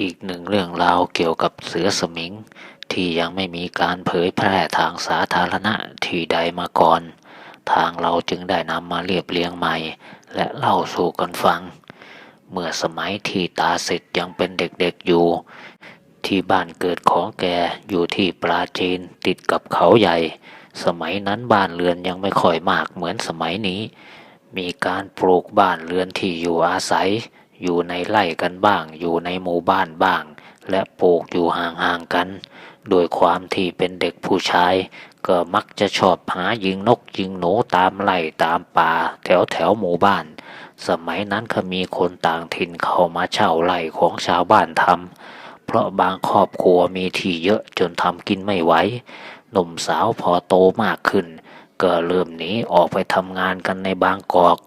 อีกหนึ่งเรื่องราวเกี่ยวกับเสือสมิง ที่ยังไม่มีการเผยแพร่ทางสาธารณะที่ใดมาก่อน ทางเราจึงได้นำมาเรียบเรียงใหม่ และเล่าสู่กันฟัง เมื่อสมัยที่ตาสิทธิ์ยังเป็นเด็กๆอยู่ ที่บ้านเกิดของแกอยู่ที่ปราจีนติดกับเขาใหญ่ สมัยนั้นบ้านเรือนยังไม่ค่อยมากเหมือนสมัยนี้ มีการปลูกบ้านเรือนที่อยู่อาศัย อยู่ในไร่กันบ้าง อยู่ในหมู่บ้านบ้าง และปลูกอยู่ห่างๆกัน โดยความที่เป็นเด็กผู้ชาย ก็มักจะชอบหายิงนกยิงหนูตามไร่ตามป่า แถวแถวหมู่บ้าน สมัยนั้นก็มีคนต่างถิ่นเข้ามาเช่าไร่ของชาวบ้านทำเพราะบางครอบครัวมีที่เยอะจนทำกินไม่ไหวหนุ่มสาวพอโตมากขึ้น ก็เริ่มหนีออกไปทำงานกันในบางกอก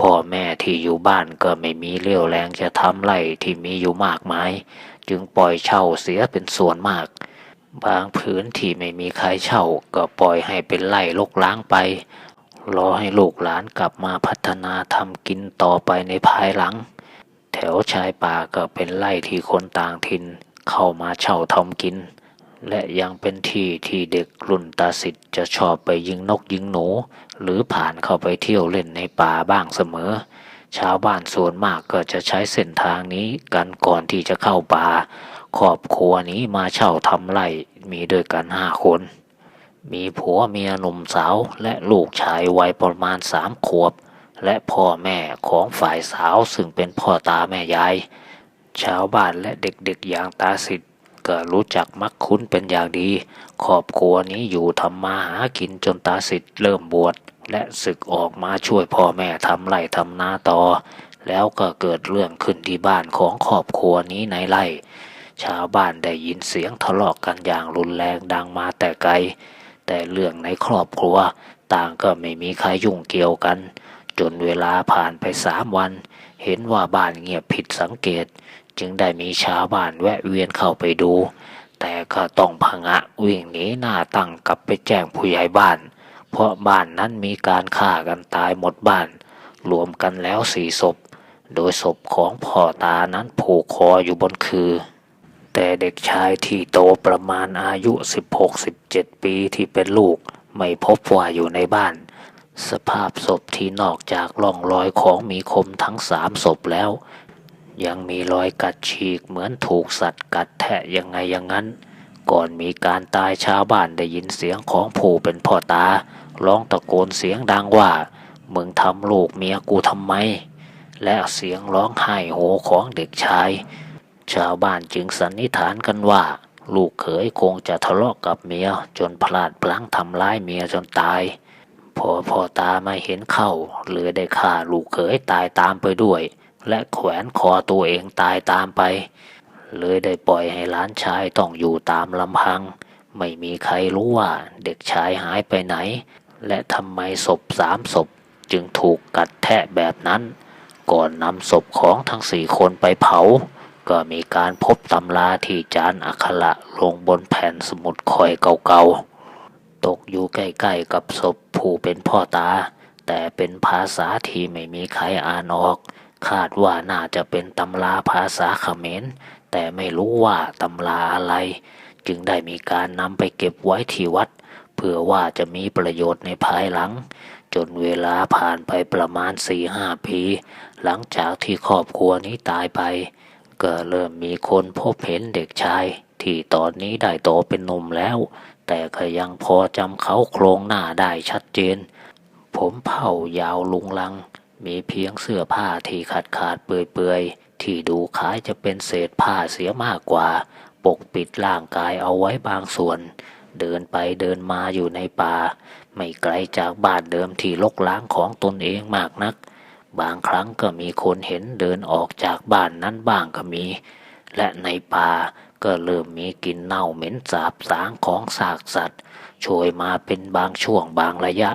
พ่อแม่ที่อยู่บ้านก็ไม่มีเรี่ยวแรงจะทำไรที่มีอยู่มากมาย จึงปล่อยเช่าเสียเป็นส่วนมาก บางพื้นที่ไม่มีใครเช่าก็ปล่อยให้เป็นไร่ลกล้างไป รอให้ลูกหลานกลับมาพัฒนาทำกินต่อไปในภายหลัง แถวชายป่าก็เป็นไร่ที่คนต่างถิ่นเข้ามาเช่าทำกิน และยังเป็นที่ที่เด็กรุ่นตาสิทธิ์จะชอบไปยิงนกยิงหนู หรือผ่านเข้าไปเที่ยวเล่นในป่าบ้างเสมอ ชาวบ้านส่วนมากก็จะใช้เส้นทางนี้กันก่อนที่จะเข้าป่าครอบครัวนี้มาเช่าทำไร่มีด้วยกันห้าคน มีผัวเมียหนุ่มสาวและลูกชายวัยประมาณสามขวบ และพ่อแม่ของฝ่ายสาวซึ่งเป็นพ่อตาแม่ยาย ชาวบ้านและเด็กๆอย่างตาสิทธิ์ ก็รู้จักมักคุ้นเป็นอย่างดี ครอบครัวนี้อยู่ทำมาหากินจนตาสิทธิ์เริ่มบวชและศึกออกมาช่วยพ่อแม่ทำไร่ทำนาต่อ แล้วก็เกิดเรื่องขึ้นที่บ้านของครอบครัวนี้ในไร่ ชาวบ้านได้ยินเสียงทะเลาะกันอย่างรุนแรงดังมาแต่ไกล แต่เรื่องในครอบครัวต่างก็ไม่มีใครยุ่งเกี่ยวกัน จนเวลาผ่านไปสามวัน เห็นว่าบ้านเงียบผิดสังเกต จึงได้มีชาวบ้านแวะเวียนเข้าไปดู แต่ก็ต้องพงะวิ่งหนีหน้าตั้งกลับไปแจ้งผู้ใหญ่บ้าน เพราะบ้านนั้นมีการฆ่ากันตายหมดบ้าน รวมกันแล้วสี่ศพ โดยศพของพ่อตานั้นผูกคออยู่บนคือ แต่เด็กชายที่โตประมาณอายุ 16-17 ปีที่เป็นลูก ไม่พบว่าอยู่ในบ้านสภาพศพที่นอกจากร่องรอยของมีคมทั้งสามศพแล้ว ยังมีรอยกัดฉีกเหมือนถูกสัตว์กัดแทะยังไงอย่างนั้น ก่อนมีการตายชาวบ้านได้ยินเสียงของผู้เป็นพ่อตาร้องตะโกนเสียงดังว่า มึงทำลูกเมียกูทำไม และเสียงร้องไห้โหของเด็กชาย ชาวบ้านจึงสันนิษฐานกันว่า ลูกเขยคงจะทะเลาะกับเมียจนพลาดพลั้งทำร้ายเมียจนตาย พอพ่อตาไม่เห็นเข้าเลยได้ฆ่าลูกเขยตายตามไปด้วย และแขวนคอตัวเองตายตามไป เลยได้ปล่อยให้หลานชายต้องอยู่ตามลำพัง ไม่มีใครรู้ว่าเด็กชายหายไปไหน และทำไมศพสามศพจึงถูกกัดแทะแบบนั้น ก่อนนำศพของทั้งสี่คนไปเผา ก็มีการพบตำราที่จานอักขระลงบนแผ่นสมุดคอยเก่าๆ ตกอยู่ใกล้ๆกับศพผู้เป็นพ่อตา แต่เป็นภาษาที่ไม่มีใครอ่านออก คาดว่าน่าจะเป็นตำราภาษาเขมร แต่ไม่รู้ว่าตำราอะไร จึงได้มีการนำไปเก็บไว้ที่วัด เพื่อว่าจะมีประโยชน์ในภายหลัง จนเวลาผ่านไปประมาณสี่ห้าปี หลังจากที่ครอบครัวนี้ตายไป ก็เริ่มมีคนพบเห็นเด็กชาย ที่ตอนนี้ได้โตเป็นหนุ่มแล้ว แต่ก็ยังพอจำเขาโครงหน้าได้ชัดเจน ผมเผ่ายาวลุงลัง มีเพียงเสื้อผ้าที่ขาดขาดเปื่อยๆ ที่ดูคล้ายจะเป็นเศษผ้าเสียมากกว่า ปกปิดร่างกายเอาไว้บางส่วน เดินไปเดินมาอยู่ในป่า ไม่ไกลจากบ้านเดิมที่ลกล้างของตนเองมากนัก บางครั้งก็มีคนเห็นเดินออกจากบ้านนั้นบ้างก็มี และในป่าก็เริ่มมีกลิ่นเน่าเหม็นสาบสางของซากสัตว์โชยมาเป็นบางช่วงบางระยะ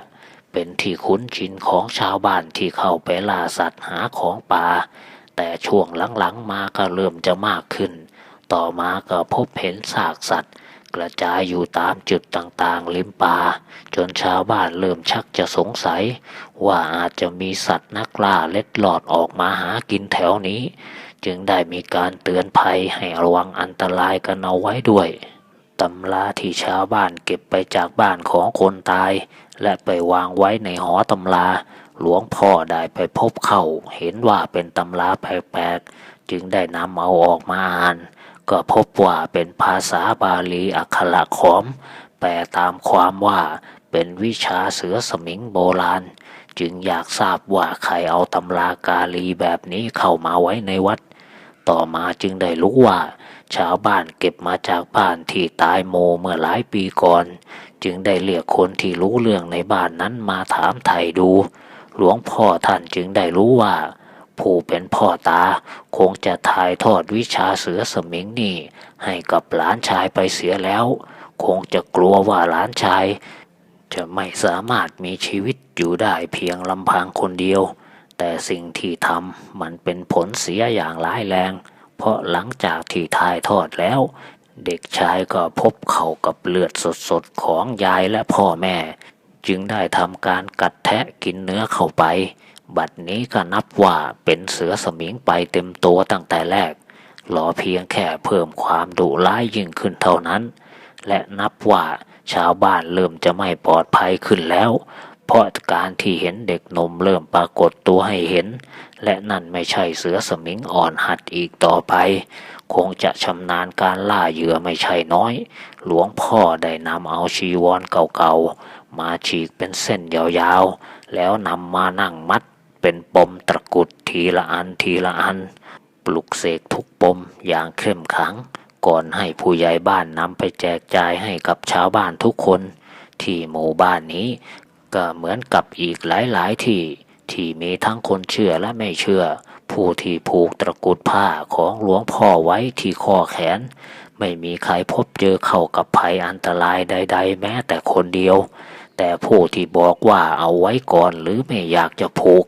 เป็นที่คุ้นชินของชาวบ้านที่เข้าไปล่าสัตว์หาของป่า แต่ช่วงหลังๆมาก็เริ่มจะมากขึ้น ต่อมาก็พบเห็นซากสัตว์ กระจายอยู่ตามจุดต่างๆ ริมป่า จนชาวบ้านเริ่มชักจะสงสัย ว่าอาจจะมีสัตว์นักล่าเล็ดหลอดออกมาหากินแถวนี้ จึงได้มีการเตือนภัยให้ระวังอันตรายกันเอาไว้ด้วยตำราที่ชาวบ้านเก็บไปจากบ้านของคนตาย และไปวางไว้ในหอตำราหลวงพ่อได้ไปพบเข้าเห็นว่าเป็นตำราแปลกๆ จึงได้นำเอาออกมาอ่าน ก็พบว่าเป็นภาษาบาลีอักขระขอม แปลตามความว่าเป็นวิชาเสือสมิงโบราณ จึงอยากทราบว่าใครเอาตำรากาลีแบบนี้เข้ามาไว้ในวัด ต่อมาจึงได้รู้ว่า ชาวบ้านเก็บมาจากบ้านที่ตายโมเมื่อหลายปีก่อน จึงได้เรียกคนที่รู้เรื่องในบ้านนั้นมาถามไถ่ดู หลวงพ่อท่านจึงได้รู้ว่า ผู้เป็นพ่อตาคงจะถ่ายทอดวิชาเสือสมิงนี่ให้กับหลานชายไปเสียแล้ว คงจะกลัวว่าหลานชาย จะไม่สามารถมีชีวิตอยู่ได้เพียงลำพังคนเดียว แต่สิ่งที่ทำมันเป็นผลเสียอย่างร้ายแรง เพราะหลังจากที่ถ่ายทอดแล้ว เด็กชายก็พบเข้ากับเลือดสดๆของยายและพ่อแม่ จึงได้ทำการกัดแทะกินเนื้อเข้าไป บัดนี้ก็นับว่าเป็นเสือสมิงไปเต็มตัวตั้งแต่แรกรอเพียงแค่เพิ่มความดุร้ายยิ่งขึ้นเท่านั้น และนับว่าชาวบ้านเริ่มจะไม่ปลอดภัยขึ้นแล้ว เพราะการที่เห็นเด็กนมเริ่มปรากฏตัวให้เห็น และนั่นไม่ใช่เสือสมิงอ่อนหัดอีกต่อไป คงจะชำนาญการล่าเหยื่อไม่ใช่น้อย หลวงพ่อได้นำเอาชีวรเก่าๆ มาฉีกเป็นเส้นยาวๆ แล้วนำมานั่งมัดเป็นปมตะกุดทีละอันทีละอัน ปลุกเสกทุกปมอย่างเข้มขัง ก่อนให้ผู้ใหญ่บ้านนำไปแจกจ่ายให้กับชาวบ้านทุกคนที่หมู่บ้านนี้ ก็เหมือนกับอีกหลายๆที่ที่มีทั้งคนเชื่อและไม่เชื่อ ผู้ที่ผูกตะกุดผ้าของหลวงพ่อไว้ที่ข้อแขน ไม่มีใครพบเจอเข้ากับภัยอันตรายใด ๆ แม้แต่คนเดียว แต่ผู้ที่บอกว่าเอาไว้ก่อนหรือไม่อยากจะผูก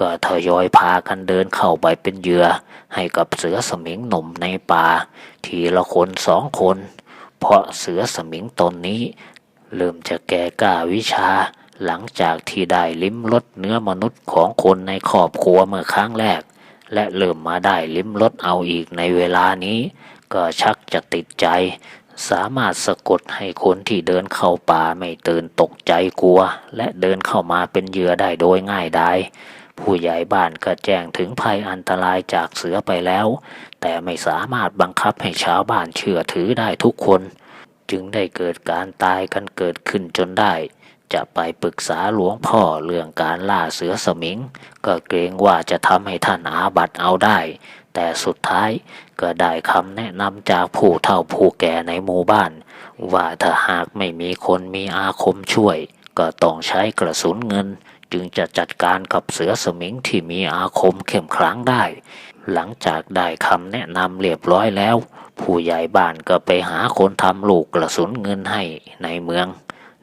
ก็ทยอยพากันเดินเข้าไปเป็นเหยื่อ ให้กับเสือสมิงหนุ่มในป่า ทีละคนสองคน เพราะเสือสมิงตนนี้ เริ่มจะแก่กล้าวิชา หลังจากที่ได้ลิ้มรสเนื้อมนุษย์ของคนในครอบครัวเมื่อครั้งแรก และเริ่มมาได้ลิ้มรสเอาอีกในเวลานี้ ก็ชักจะติดใจ สามารถสะกดให้คนที่เดินเข้าป่าไม่ตื่นตกใจกลัว และเดินเข้ามาเป็นเหยื่อได้โดยง่ายดายผู้ใหญ่บ้านก็แจ้งถึงภัยอันตรายจากเสือไปแล้ว แต่ไม่สามารถบังคับให้ชาวบ้านเชื่อถือได้ทุกคน จึงได้เกิดการตายกันเกิดขึ้นจนได้ จะไปปรึกษาหลวงพ่อเรื่องการล่าเสือสมิง ก็เกรงว่าจะทำให้ท่านอาบัตเอาได้ แต่สุดท้ายก็ได้คำแนะนำจากผู้เฒ่าผู้แก่ในหมู่บ้าน ว่าถ้าหากไม่มีคนมีอาคมช่วย ก็ต้องใช้กระสุนเงิน จึงจะจัดการกับเสือสมิงที่มีอาคมเข้มขลังได้ หลังจากได้คำแนะนำเรียบร้อยแล้ว ผู้ใหญ่บ้านก็ไปหาคนทำลูกกระสุนเงินให้ในเมือง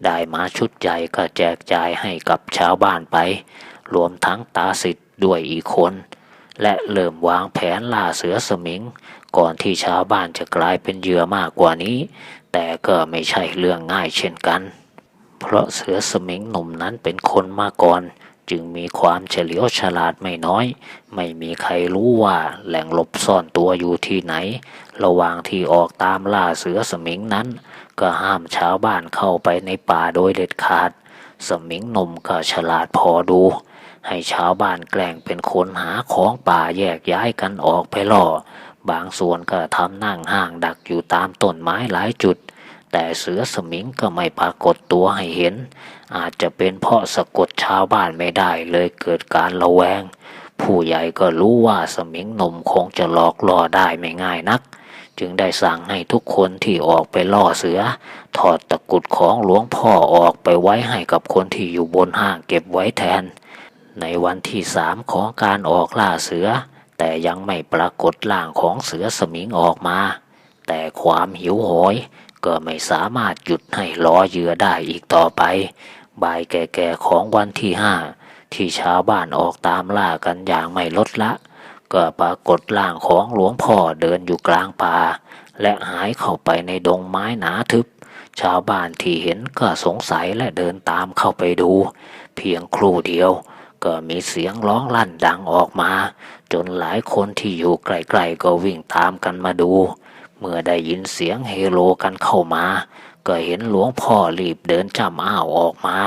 ได้มาชุดใหญ่ก็แจกจ่ายให้กับชาวบ้านไป รวมทั้งตาสิทธิ์ด้วยอีกคน และเริ่มวางแผนล่าเสือสมิง ก่อนที่ชาวบ้านจะกลายเป็นเหยื่อมากกว่านี้ แต่ก็ไม่ใช่เรื่องง่ายเช่นกัน เพราะเสือสมิงหนุ่มนั้นเป็นคนมาก่อนจึงมีความเฉลียวฉลาดไม่น้อย ไม่มีใครรู้ว่าแหล่งหลบซ่อนตัวอยู่ที่ไหน ระหว่างที่ออกตามล่าเสือสมิงนั้น ก็ห้ามชาวบ้านเข้าไปในป่าโดยเด็ดขาด สมิงหนุ่มก็ฉลาดพอดู ให้ชาวบ้านแกล้งเป็นคนหาของป่าแยกย้ายกันออกไปล่อ บางส่วนก็ทำนั่งห้างดักอยู่ตามต้นไม้หลายจุด แต่เสือสมิงก็ไม่ปรากฏตัวให้เห็น อาจจะเป็นเพราะสะกดชาวบ้านไม่ได้เลยเกิดการระแวง ผู้ใหญ่ก็รู้ว่าสมิงหนุ่มคงจะหลอกล่อได้ไม่ง่ายนัก จึงได้สั่งให้ทุกคนที่ออกไปล่อเสือ ถอดตะกุดของหลวงพ่อออกไปไว้ให้กับคนที่อยู่บนห้างเก็บไว้แทน ในวันที่สามของการออกล่าเสือ แต่ยังไม่ปรากฏร่างของเสือสมิงออกมา แต่ความหิวโหย ก็ไม่สามารถหยุดให้ล้อเยือได้อีกต่อไปบ่ายแก่ๆของวันที่ห้าที่ชาวบ้านออกตามล่ากันอย่างไม่ลดละ ก็ปรากฏร่างของหลวงพ่อเดินอยู่กลางป่า และหายเข้าไปในดงไม้หนาทึบ ชาวบ้านที่เห็นก็สงสัยและเดินตามเข้าไปดู เพียงครู่เดียว ก็มีเสียงร้องลั่นดังออกมา จนหลายคนที่อยู่ใกล้ๆก็วิ่งตามกันมาดู เมื่อได้ยินเสียงเฮโลกันเข้ามา ก็เห็นหลวงพ่อรีบเดินจำอ้าวออกมา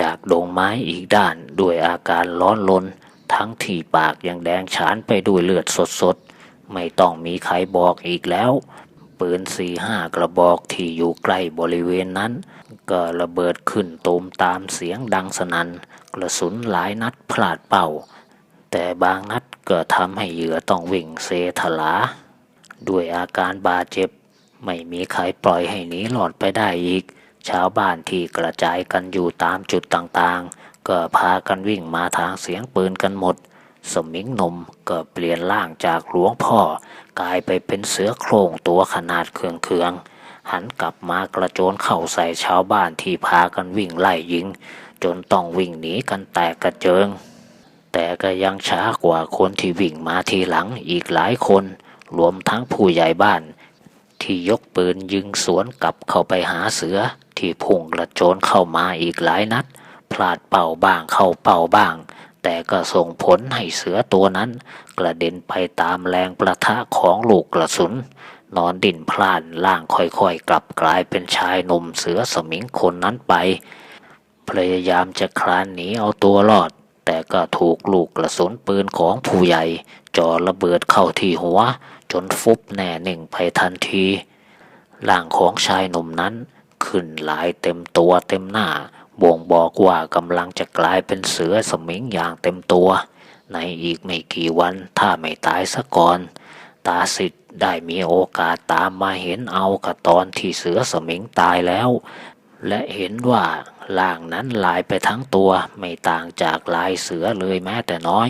จากดงไม้อีกด้านด้วยอาการร้อนลน ทั้งที่ปากยังแดงฉานไปด้วยเลือดสดๆ ไม่ต้องมีใครบอกอีกแล้ว ปืนสี่ห้ากระบอกที่อยู่ใกล้บริเวณนั้น ก็ระเบิดขึ้นตูมตามเสียงดังสนัน่นกระสุนหลายนัดพลาดเป่าแต่บางนัดก็ทำให้เหยื่อต้องวิ่งเซถลา ด้วยอาการบาดเจ็บ ไม่มีใครปล่อยให้หนีหลอดไปได้อีก ชาวบ้านที่กระจายกันอยู่ตามจุดต่างๆ ก็พากันวิ่งมาทางเสียงปืนกันหมด สมิงหนมก็เปลี่ยนร่างจากหลวงพ่อ กลายไปเป็นเสือโคร่งตัวขนาดเคืองๆหันกลับมากระโจนเข้าใส่ชาวบ้านที่พากันวิ่งไล่ยิง จนต้องวิ่งหนีกันแตกกระเจิง แต่ก็ยังช้ากว่าคนที่วิ่งมาทีหลังอีกหลายคน รวมทั้งผู้ใหญ่บ้านที่ยกปืนยิงสวนกลับเข้าไปหาเสือที่พุ่งกระโจนเข้ามาอีกหลายนัด พลาดเป่าบ้างเข้าเป่าบ้าง แต่ก็ส่งผลให้เสือตัวนั้น กระเด็นไปตามแรงประทะของลูกกระสุน นอนดิ่นพลานล่างค่อยๆ กลับกลายเป็นชายหนุ่มเสือสมิงคนนั้นไป พยายามจะคลานหนีเอาตัวรอด แต่ก็ถูกลูกกระสุนปืนของผู้ใหญ่จ่อระเบิดเข้าที่หัว จนฟุบแน่นิ่งไปทันทีร่างของชายหนุ่มนั้นขึ้นลายเต็มตัวเต็มหน้า บ่งบอกว่ากำลังจะกลายเป็นเสือสมิงอย่างเต็มตัว ในอีกไม่กี่วันถ้าไม่ตายซะก่อน ตาสิทธิ์ได้มีโอกาสตามมาเห็นเอากับตอนที่เสือสมิงตายแล้ว และเห็นว่าล่างนั้นลายไปทั้งตัวไม่ต่างจากลายเสือเลยแม้แต่น้อย